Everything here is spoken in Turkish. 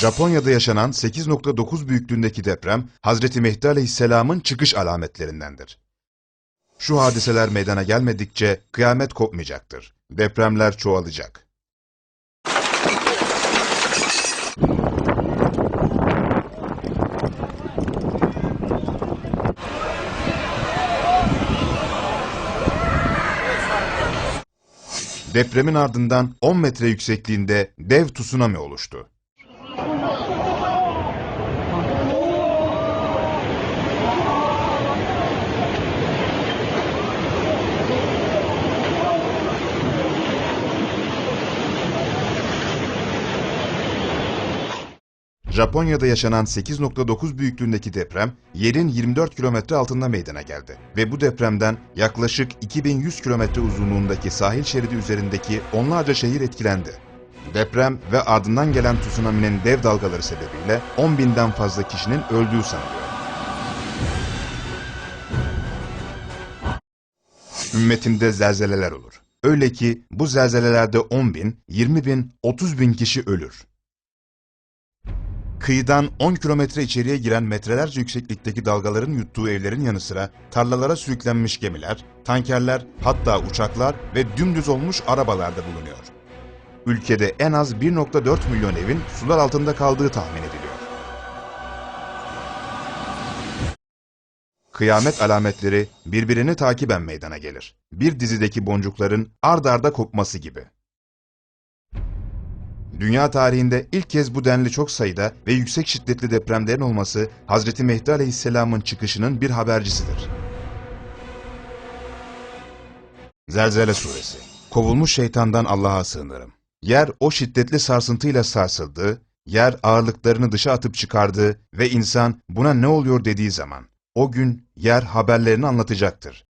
Japonya'da yaşanan 8.9 büyüklüğündeki deprem, Hazreti Mehdi Aleyhisselam'ın çıkış alametlerindendir. Şu hadiseler meydana gelmedikçe kıyamet kopmayacaktır. Depremler çoğalacak. Depremin ardından 10 metre yüksekliğinde dev tsunami oluştu. Japonya'da yaşanan 8.9 büyüklüğündeki deprem yerin 24 kilometre altında meydana geldi ve bu depremden yaklaşık 2100 kilometre uzunluğundaki sahil şeridi üzerindeki onlarca şehir etkilendi. Deprem ve ardından gelen tsunami'nin dev dalgaları sebebiyle 10 binden fazla kişinin öldüğü sanılıyor. Ümmetinde zelzeleler olur. Öyle ki bu zelzelelerde 10 bin, 20 bin, 30 bin kişi ölür. Kıyıdan 10 kilometre içeriye giren metrelerce yükseklikteki dalgaların yuttuğu evlerin yanı sıra tarlalara sürüklenmiş gemiler, tankerler, hatta uçaklar ve dümdüz olmuş arabalar da bulunuyor. Ülkede en az 1.4 milyon evin sular altında kaldığı tahmin ediliyor. Kıyamet alametleri birbirini takiben meydana gelir. Bir dizideki boncukların ard arda kopması gibi. Dünya tarihinde ilk kez bu denli çok sayıda ve yüksek şiddetli depremlerin olması Hazreti Mehdi Aleyhisselam'ın çıkışının bir habercisidir. Zelzele Suresi Kovulmuş şeytandan Allah'a sığınırım. Yer o şiddetli sarsıntıyla sarsıldı, yer ağırlıklarını dışa atıp çıkardı ve insan buna ne oluyor dediği zaman, o gün yer haberlerini anlatacaktır.